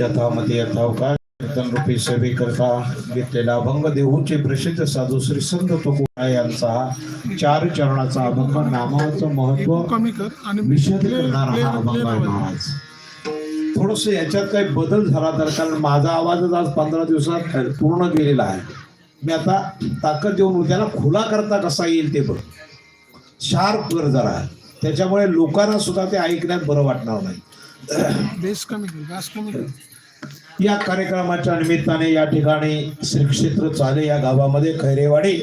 यथामध्ये यथावकाश कीर्तन रूपी सेवेकरता घेतलेला अभंग देहूचे प्रसिद्ध साधू श्री संत तुकोबा यांचा चार चरणाचा अभंग नामाचं महत्त्व कमी कर आणि विषद करणारा हा अभंग आहे महाराज. थोडस याच्यात काही बदल झाला तर कारण माझा आवाजच आज पंधरा दिवसात पूर्ण गेलेला आहे. मी आता ताकद देऊन उद्याला खुला करता कसा येईल ते बघ. शार्प कर जरा. त्याच्यामुळे लोकांना सुद्धा ते ऐकण्यात बरं वाटणार नाही. बेस कमी कमी कर. या कार्यक्रमाच्या निमित्ताने या ठिकाणी श्री क्षेत्र चाले या गावामध्ये खैरेवाडी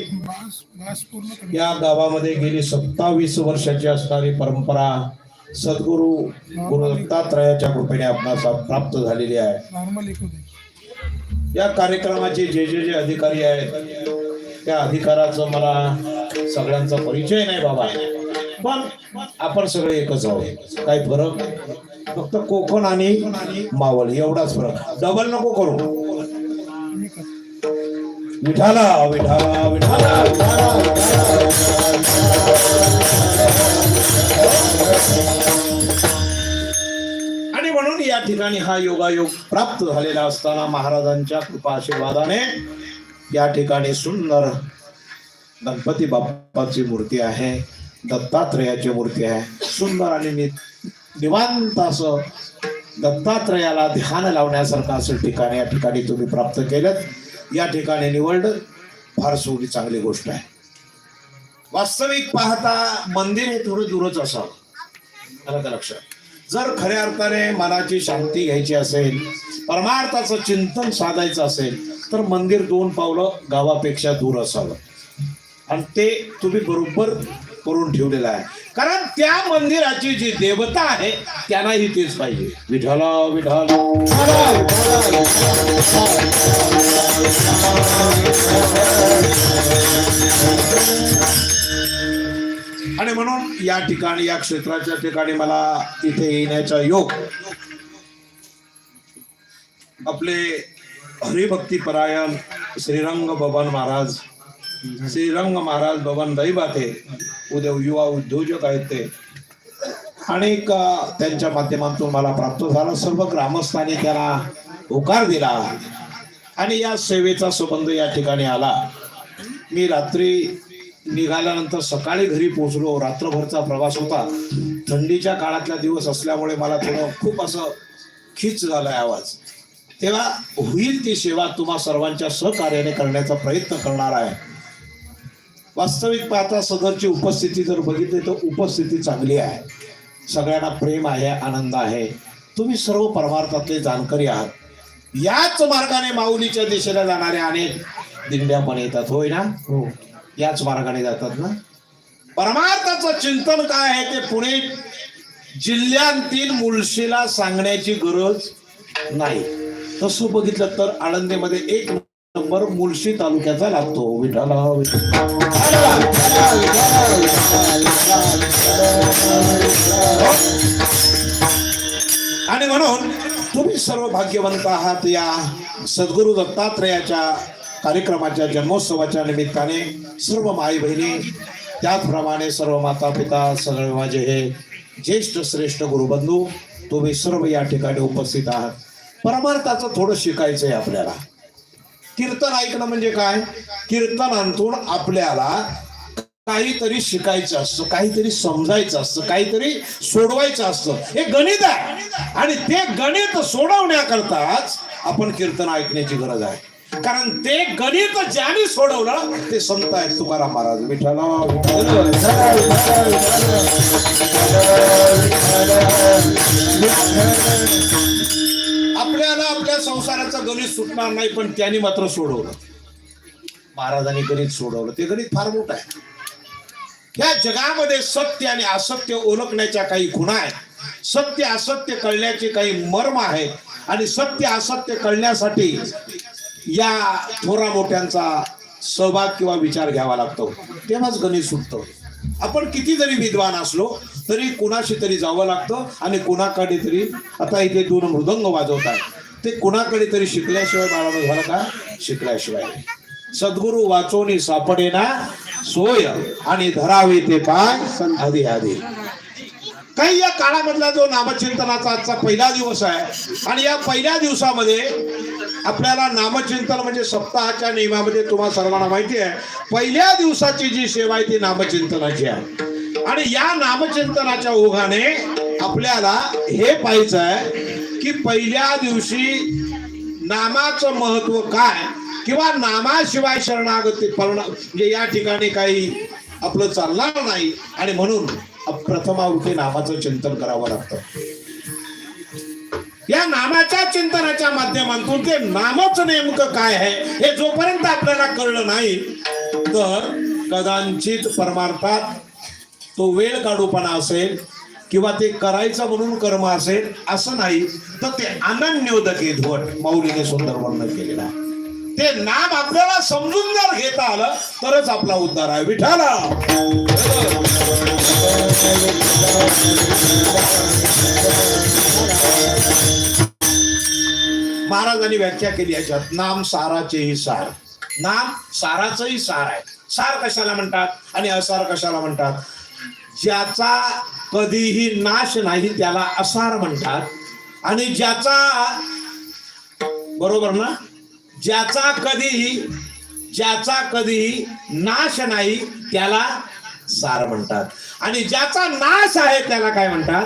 या गावामध्ये गेली सत्तावीस वर्षाची असणारी परंपरा सद्गुरु गुरु दत्तात्रयाच्या कृपेने आपणास प्राप्त झालेली आहे. या कार्यक्रमाचे जे जे जे अधिकारी आहेत त्या अधिकाराचं मला सगळ्यांचा परिचय नाही बाबा. पण आपण सगळे एकच आहोत. काही फरक फक्त कोकण आणि मावळ एवढाच फरक. डबल नको करू. विठाला विठाला विठाला आणि म्हणून या ठिकाणी हा योगायोग प्राप्त झालेला असताना महाराजांच्या कृपा आशीर्वादाने या ठिकाणी सुंदर गणपती बाप्पाची मूर्ती आहे दत्तात्रयाची मूर्ती आहे. सुंदर आणि नीत निवांत असं दत्तात्रयाला ध्यान लावण्यासारखं असं ठिकाण या ठिकाणी तुम्ही प्राप्त केलं या ठिकाणी निवडलं फार सोडी चांगली गोष्ट आहे. वास्तविक पाहता मंदिर हे थोडं दूरच असावं. आलं लक्षात. जर खऱ्या अर्थाने मनाची शांती घ्यायची असेल परमार्थाचं चिंतन साधायचं असेल तर मंदिर दोन पावलं गावापेक्षा दूर असावं. आणि ते तुम्ही बरोबर करून ठेवलेलं आहे. कारण त्या मंदिराची जी देवता आहे त्यांनाही तेच पाहिजे. विठाला विठाल आणि म्हणून या ठिकाणी या क्षेत्राच्या ठिकाणी मला इथे येण्याचा योग आपले हरिभक्तीपरायण श्रीरंग बबन महाराज श्रीरंग महाराज बबन दैवाते उद्या युवा उद्योजक आहेत ते. अनेक त्यांच्या माध्यमातून मला प्राप्त झाला. सर्व ग्रामस्थांनी त्याला होकार दिला. आणि या सेवेचा संबंध या ठिकाणी आला. मी रात्री निघाल्यानंतर सकाळी घरी पोहोचलो. रात्रभरचा प्रवास होता. थंडीच्या काळातला दिवस असल्यामुळे मला थोडं खूप असं खिच झालाय आवाज. तेव्हा होईल ती सेवा तुम्हा सर्वांच्या सहकार्याने करण्याचा प्रयत्न करणार आहे. वास्तविक पाहता सदरची उपस्थिती जर बघितली तर उपस्थिती चांगली आहे. सगळ्यांना प्रेम आहे आनंद आहे. तुम्ही सर्व परमार्थातले जाणकारी आहात. याच मार्गाने माऊलीच्या दिशेला जाणाऱ्या अनेक दिंड्या पण येतात होय ना? हो. याच मार्गाने जातात ना? परमार्थाचं चिंतन काय आहे ते पुणे जिल्ह्यांतील मुळशीला सांगण्याची गरज नाही. तसं बघितलं तर आळंदीमध्ये एक नंबर मुळशी तालुक्याचा लागतो. विठाला आणि म्हणून तुम्ही सर्व भाग्यवंत आहात या सद्गुरु दत्तात्रयाच्या कार्यक्रमाच्या जन्मोत्सवाच्या निमित्ताने सर्व माई बहिणी त्याचप्रमाणे सर्व माता पिता सर्व माझे हे ज्येष्ठ श्रेष्ठ गुरुबंधू तुम्ही सर्व या ठिकाणी उपस्थित आहात. परमार्थाचं थोडं शिकायचं आहे आपल्याला. कीर्तन ऐकणं म्हणजे काय? कीर्तनांतून आपल्याला काहीतरी शिकायचं असतं काहीतरी समजायचं असतं काहीतरी सोडवायचं असतं. हे गणित आहे. आणि ते गणित सोडवण्याकरताच आपण कीर्तन ऐकण्याची गरज आहे. कारण ते गणित ज्याने सोडवलं ते संत आहेत तुकाराम महाराज. विठ्ठला संसाराचं गणित सुटणार नाही पण त्यांनी मात्र सोडवलं. महाराजांनी गणित सोडवलं. ते गणित फार मोठं आहे. या जगामध्ये सत्य आणि असत्य ओळखण्याच्या काही खुणा आहेत. सत्य असत्य कळण्याचे काही मर्म आहेत आणि सत्य असत्य कळण्यासाठी या थोरा मोठ्यांचा सहभाग किंवा विचार घ्यावा लागतो. तेव्हाच गणित सुटतं. आपण किती जरी विद्वान असलो तरी कुणाशी तरी जावं लागतं आणि कुणाकडे तरी आता इथे दोन मृदंग वाजवत आहे ते कुणाकडे तरी शिकल्याशिवाय बाळानं झालं का? शिकल्याशिवाय. सद्गुरु वाचोनी सापडे सापडेना सोय आणि धरावे ते पाय आधी आधी. काही या काळामधला जो नामचिंतनाचा आजचा पहिला दिवस आहे आणि या पहिल्या दिवसामध्ये आपल्याला नामचिंतन म्हणजे सप्ताहाच्या नियमामध्ये तुम्हाला सर्वांना माहिती आहे पहिल्या दिवसाची जी सेवा आहे ती नामचिंतनाची आहे. आणि या नामचिंतनाच्या ओघाने आपल्याला हे पाहायचं आहे की पहिल्या दिवशी नामाचं महत्त्व काय किंवा नामाशिवाय शरणागती परणा म्हणजे या ठिकाणी काही आपलं चालणार नाही. आणि म्हणून प्रथमावृत्ती नामाचं चिंतन करावं लागतं. या नामाच्या चिंतनाच्या माध्यमातून ते नामच नेमकं काय आहे हे जोपर्यंत आपल्याला कळलं नाही तर कदाचित परमार्थात तो वेळ काढूपणा असेल किंवा ते करायचं म्हणून कर्म असेल असं नाही तर ते अनन्योदके धोट माऊलीने सुंदर वर्णन केलेलं आहे. ते नाम आपल्याला समजून जर घेता आलं तरच आपला उद्धार आहे. विठाला महाराजांनी व्याख्या केली याच्यात नाम साराचेही सार. नाम साराचंही सार आहे. सार कशाला म्हणतात? आणि असार कशाला म्हणतात? ज्याचा कधीही नाश नाही त्याला असार म्हणतात. आणि ज्याचा बरोबर ना? ज्याचा कधीही ज्याचा कधीही नाश नाही त्याला सार म्हणतात. आणि ज्याचा नाश आहे त्याला काय म्हणतात?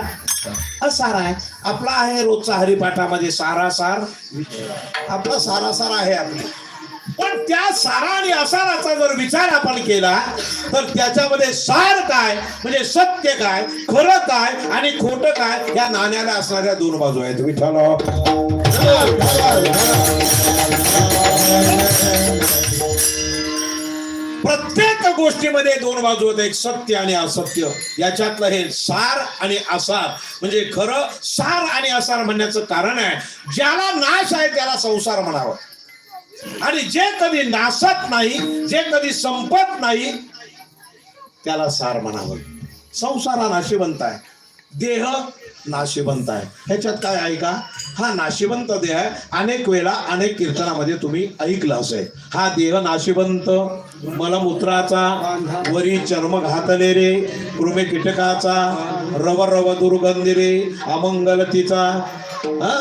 असार आहे. आपला आहे रोजचा हरिपाठामध्ये सारासार. आपला सारासार आहे आपला. पण त्या सारा आणि असाराचा जर विचार आपण केला तर त्याच्यामध्ये सार काय म्हणजे सत्य काय खरं काय आणि खोटं काय या नाण्याला असणाऱ्या दोन बाजू आहेत. विठ्ठल प्रत्येक गोष्टीमध्ये दोन बाजू आहेत एक सत्य आणि असत्य. याच्यातलं हे सार आणि असार. म्हणजे खरं सार आणि असार म्हणण्याचं कारण आहे ज्याला नाश आहे त्याला संसार म्हणावं. आणि जे कधी नासत नाही जे कधी संपत नाही त्याला सार म्हणावं. संसार नाशिवंत आहे देह नाशिवंत आहे ह्याच्यात काय आहे का? हा नाशिवंत देह आहे. अनेक वेळा अनेक कीर्तनामध्ये तुम्ही ऐकलं असेल. हा देह नाशिवंत मलमूत्राचा वरी चर्म घातले रे कृमे कीटकाचा रव रव दुर्गंधी रे अमंगलतीचा हा?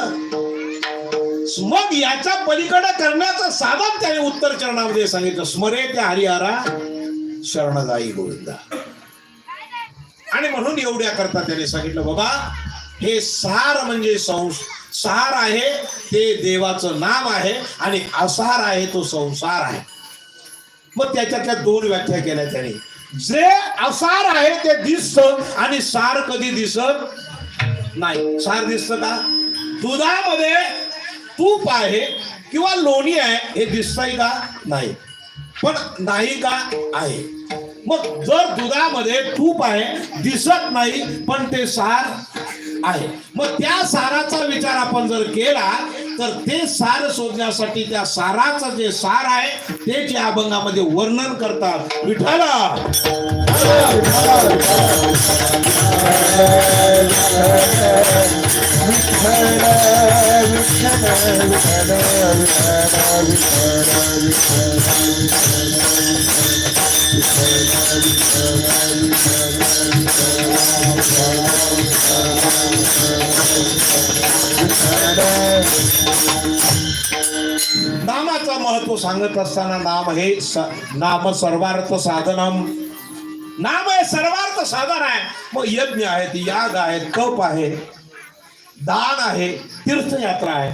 मग याच्या पलीकडे करण्याचं साधन त्याने उत्तर चरणामध्ये सांगितलं. स्मरे त्या हरिहरा शरणदायी गोविंदा. आणि म्हणून एवढ्या करता त्याने सांगितलं बाबा हे सार म्हणजे संस सार आहे ते देवाचं नाम आहे आणि असार आहे तो संसार आहे. मग त्याच्यातल्या दोन व्याख्या केल्या त्याने. जे असार आहे ते दिसत आणि सार कधी दिसत नाही. सार दिसत का? दुधामध्ये तूप आहे किंवा लोणी आहे हे दिसतंय का नाही. पण नाही का आहे. मग जर दुधामध्ये तूप आहे दिसत नाही पण ते सार आहे. मग त्या साराचा विचार आपण जर केला तर ते सार शोधण्यासाठी त्या साराचं जे सार आहे ते जे अभंगामध्ये वर्णन करतात. विठाला नामाचं महत्त्व सांगत असताना नाम हे स- नाम सर्वार्थ साधनम. नाम आहे सर्वार्थ साधन आहे. मग यज्ञ आहेत याग आहेत कप आहे दान आहे तीर्थयात्रा आहे.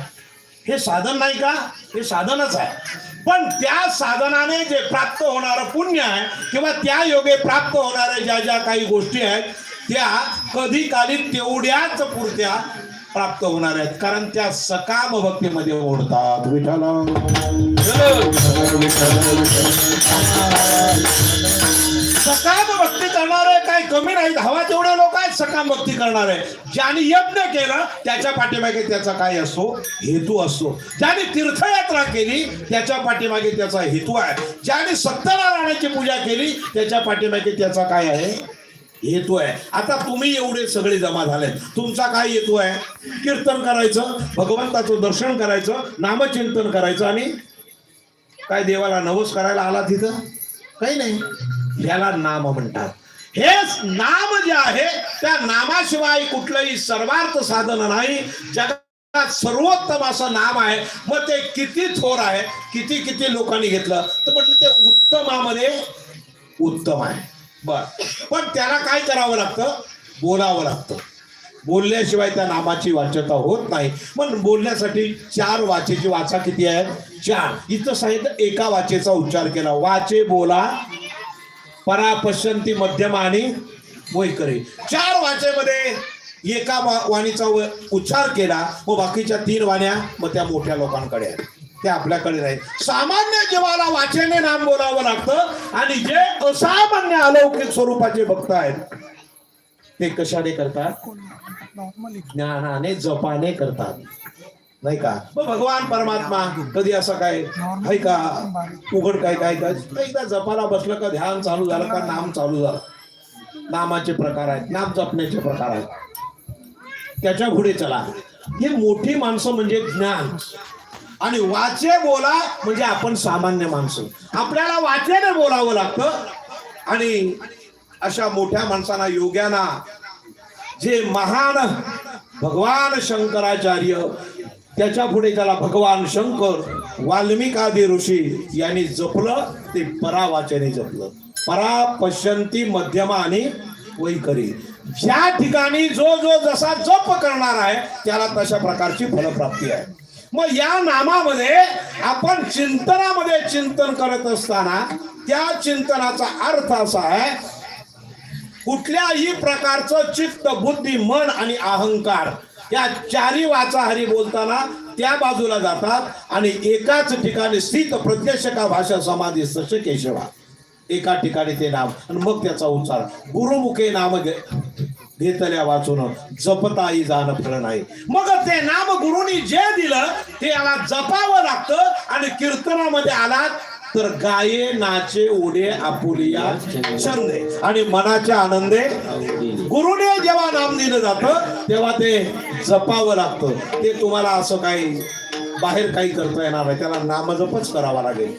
हे साधन नाही का? हे साधनच आहे. पण त्या साधनाने जे प्राप्त होणारं पुण्य आहे किंवा त्या योगे प्राप्त होणाऱ्या ज्या ज्या काही गोष्टी आहेत त्या कधी काली तेवढ्याच पुरत्या प्राप्त होणार आहेत. कारण त्या सकाम भक्तीमध्ये ओढतात. विठाला सकाम भक्ती करणार आहे काय कमी नाही. हवा तेवढे लोक आहेत सकाम भक्ती करणार आहे. ज्याने यज्ञ केला त्याच्या पाठीमागे त्याचा काय असतो हेतू असतो ज्याने तीर्थयात्रा केली त्याच्या पाठीमागे त्याचा हेतू आहे. ज्याने सत्यनारायणाची पूजा केली त्याच्या पाठीमागे त्याचा काय आहे? हेतू आहे. आता तुम्ही एवढे सगळे जमा झाले तुमचा काय हेतू आहे? कीर्तन करायचं भगवंताचं दर्शन करायचं नामचिंतन करायचं आणि काय देवाला नवस करायला आला तिथं काही नाही. याला नाम म्हणतात. हेच नाम जे आहे त्या नामाशिवाय कुठलंही सर्वार्थ साधन नाही. जगात सर्वोत्तम असं नाम आहे. मग ते किती थोर आहे किती किती लोकांनी घेतलं? तर म्हटलं ते उत्तमामध्ये उत्तम आहे. बर. पण त्याला काय करावं लागतं? बोलावं लागतं. बोलल्याशिवाय त्या नामाची वाच्यता होत नाही. पण बोलण्यासाठी चार वाचेची वाचा किती आहेत? चार. इथं सांगितलं एका वाचेचा उच्चार केला. वाचे बोला. परा पश्यंती मध्यम आणि वैकरे चार वाचेमध्ये एका वाणीचा उच्चार केला व बाकीच्या तीन वाण्या मग त्या मोठ्या लोकांकडे आहेत. ते आपल्याकडे नाही. सामान्य जीवाला वाचेने नाम बोलावं लागतं आणि जे असामान्य अलौकिक स्वरूपाचे भक्त आहेत ते कशाने करतात? ज्ञानाने जपाने करतात. नाही का? मग भगवान परमात्मा कधी असं काय आहे का? उघड काय काय काय? एकदा जपाला बसलं का ध्यान चालू झालं का? नाम चालू झालं. नामाचे प्रकार आहेत नाम जपण्याचे प्रकार आहेत. त्याच्या पुढे चला. ही मोठी माणसं म्हणजे ज्ञान. आणि वाचे बोला म्हणजे आपण सामान्य माणसं. आपल्याला वाचेने बोलावं लागतं. आणि अशा मोठ्या माणसांना योग्यांना जे महान भगवान शंकराचार्य त्याच्या पुढे त्याला भगवान शंकर वाल्मिकादी ऋषी यांनी जपलं ते परावाचने जपलं. परा पश्यंती मध्यमा आणि वैकरी. ज्या ठिकाणी जो जो जसा जप करणार आहे त्याला तशा प्रकारची फलप्राप्ती आहे. मग या नामामध्ये आपण चिंतनामध्ये चिंतन करत असताना त्या चिंतनाचा अर्थ असा आहे कुठल्याही प्रकारचं चित्त बुद्धी मन आणि अहंकार या चारी वाचा हरी बोलताना त्या बाजूला जातात आणि एकाच ठिकाणी स्थित प्रत्यक्षका भाषा समाधी सच केशवा एका ठिकाणी ते नाम आणि मग त्याचा उच्चार. गुरुमुखे नाम घे- घेतल्या वाचून जपताही जाणं फळ नाही. मग ते नाम गुरुनी जे दिलं ते याला जपावं लागतं आणि कीर्तनामध्ये आलात तर गाये नाचे ओढे आपुलिया छंदे आणि मनाच्या आनंदे. गुरुने जेव्हा नाम दिलं जातं तेव्हा ते जपावं लागतं. ते तुम्हाला असं काही बाहेर काही करता येणार नाही. त्याला नामजपच करावा लागेल.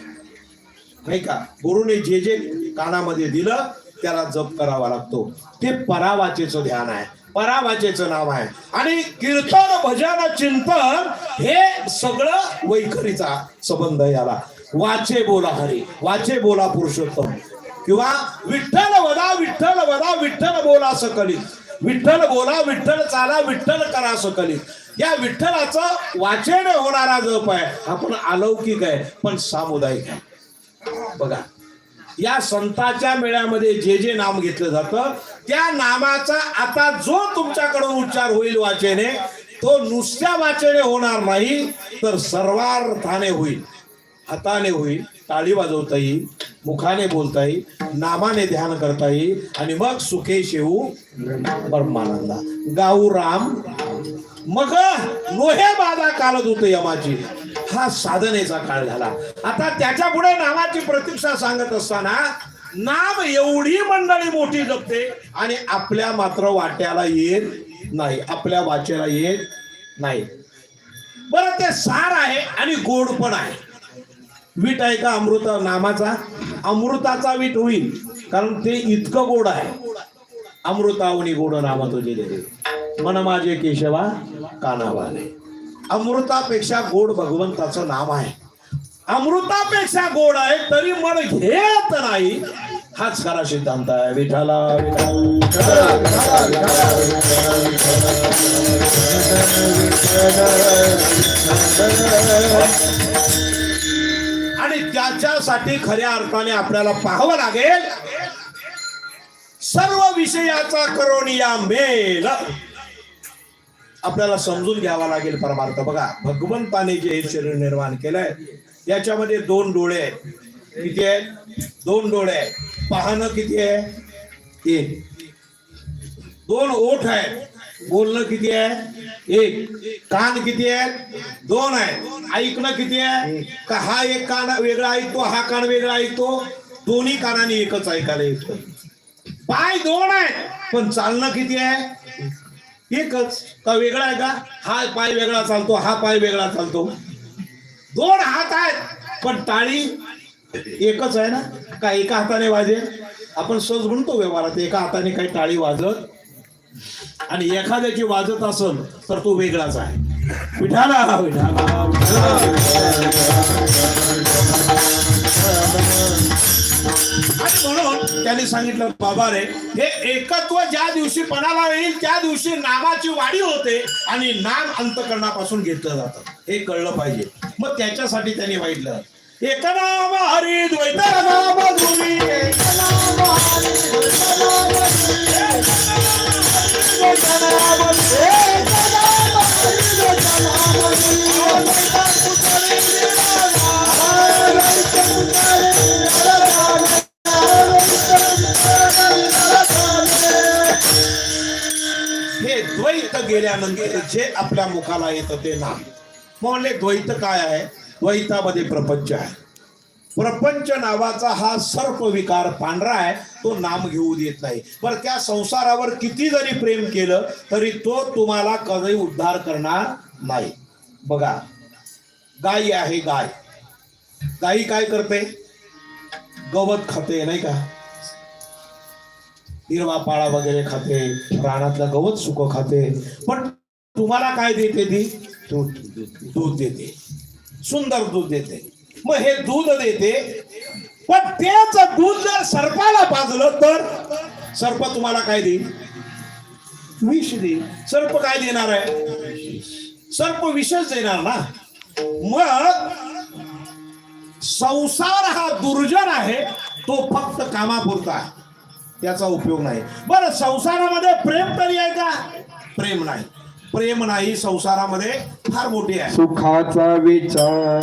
नाही का? गुरुने जे जे कानामध्ये दिलं त्याला जप करावा लागतो. ते परावाचेच ध्यान आहे. परावाचेचं नाव आहे. आणि कीर्तन भजन चिंतन हे सगळं वैखरीचा संबंध याला. वाचे बोला हरी. वाचे बोला पुरुषोत्तम. किंवा विठ्ठल वदा विठ्ठल वदा विठ्ठल बोला सकली. विठ्ठल बोला विठ्ठल चाला विठ्ठल करा सकली. या विठ्ठलाचं वाचन होणारा जप आहे. आपण अलौकिक आहे पण सामुदायिक आहे. बघा या संतांच्या मेळ्यामध्ये जे जे नाम घेतलं जातं त्या नामाचा आता जो तुमच्याकडून उच्चार होईल वाचेने तो नुसत्या वाचेने होणार नाही तर सर्वार्थाने होईल. हाताने होईल टाळी वाजवता येईल. मुखाने बोलता येईल नामाने ध्यान करता येईल आणि मग सुखे शेऊ परमानंदा. गाऊ राम मग लोहे बाधा कालत होतो यमाची. हा साधनेचा काळ झाला. आता त्याच्या पुढे नामाची प्रतीक्षा सांगत असताना नाम एवढी मंडळी मोठी जपते आणि आपल्या मात्र वाट्याला येत नाही आपल्या वाचेला येत नाही. बरं ते सार आहे आणि गोड पण आहे. वीट आहे का अमृत नामाचा? अमृताचा वीट होईल. कारण ते इतकं गोड आहे. अमृतावणी गोड नामा तुझे दिले. मन माझे केशवा कानावाले. अमृतापेक्षा गोड भगवंताचं नाम आहे. अमृतापेक्षा गोड आहे तरी मन घेत नाही. हाच खरा सिद्धांत आहे. विठाला विठाला त्याच्यासाठी खऱ्या अर्थाने आपल्याला पाहावं लागेल. सर्व विषयाचा करोनिया मेल. आपल्याला समजून घ्यावा लागेल परमार्थ. बघा भगवंताने जे हे शरीर निर्माण केलंय याच्यामध्ये दोन डोळे आहेत. किती आहेत? दोन डोळे आहेत. पाहणं किती आहे? तीन. दोन ओठ आहेत. बोलणं किती आहे? एक. कान किती आहे? दोन आहे. ऐकणं किती आहे? का हा एक कान वेगळा ऐकतो हा कान वेगळा ऐकतो. दोन्ही कानाने एकच ऐकायला येतो. पाय दोन आहेत पण चालणं किती आहे? एकच. का वेगळा आहे का? हा पाय वेगळा चालतो हा पाय वेगळा चालतो. दोन हात आहेत पण टाळी एकच आहे ना? का एका हाताने वाजेल? आपण सहज म्हणतो व्यवहारात एका हाताने काही टाळी वाजत आणि एखाद्याची वाजत असेल तर तो वेगळाच आहे. विठाला विठाला. आणि म्हणून त्यांनी सांगितलं बाबा रे हे एकत्व ज्या दिवशी पणाला येईल त्या दिवशी नामाची वाढी होते आणि नाम अंतकरणापासून घेतलं जातं. हे कळलं पाहिजे. मग त्याच्यासाठी त्यांनी वाईटलं. एक नाम हरी द्वैत नाम धुनी हे द्वैत गेल्यानंतर जे आपल्या मुखाला येतं ते नाही. म्हणले द्वैत काय आहे? द्वैतामध्ये प्रपंच आहे. प्रपंच नावाचा हा सर्प विकार पांढरा आहे तो नाम घेऊ देत नाही. पण त्या संसारावर किती जरी प्रेम केलं तरी तो तुम्हाला कधी उद्धार करणार नाही. बघा गाई आहे गाय. गाई काय करते? गवत खाते नाही का? हिरवा पाळा वगैरे खाते रानातलं गवत सुक खाते. पण तुम्हाला काय देते ती? दूध दूध देते. सुंदर दूध देते. मग हे दूध देते. पण त्याच दूध जर सर्पाला पाजलं तर? सर्प तुम्हाला काय देईल? विष देईल. सर्प काय देणार आहे? सर्प विषच देणार ना? मग संसार हा दुर्जन आहे तो फक्त कामापुरता आहे. त्याचा उपयोग नाही. बरं संसारामध्ये प्रेम तरी आहे का? प्रेम नाही. प्रेम नाही संसारामध्ये फार मोठी आहे. सुखाचा विचार.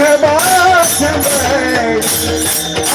Come on, come on.